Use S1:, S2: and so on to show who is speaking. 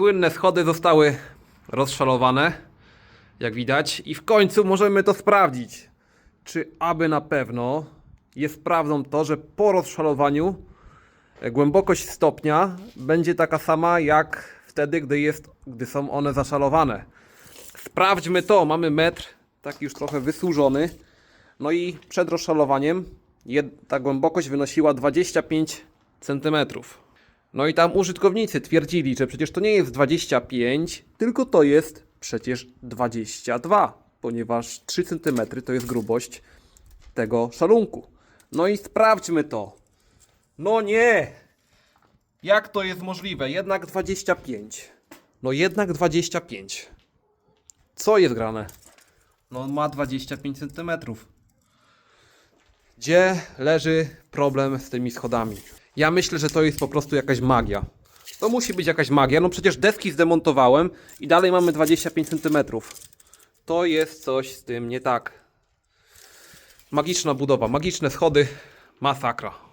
S1: Słynne schody zostały rozszalowane, jak widać, i w końcu możemy to sprawdzić. Czy aby na pewno jest prawdą to, że po rozszalowaniu e, głębokość stopnia będzie taka sama jak wtedy, gdy, jest, gdy są one zaszalowane. Sprawdźmy to. Mamy metr, taki już trochę wysłużony. No i przed rozszalowaniem ta głębokość wynosiła 25 cm. No i tam użytkownicy twierdzili, że przecież to nie jest 25, tylko to jest przecież 22, ponieważ 3 cm to jest grubość tego szalunku. No i sprawdźmy to. No nie! Jak to jest możliwe? Jednak 25. No jednak 25. Co jest grane? No ma 25 cm. Gdzie leży problem z tymi schodami? Ja myślę, że to jest po prostu jakaś magia. To musi być jakaś magia. No przecież deski zdemontowałem i dalej mamy 25 cm. To jest coś z tym nie tak. Magiczna budowa, magiczne schody, masakra.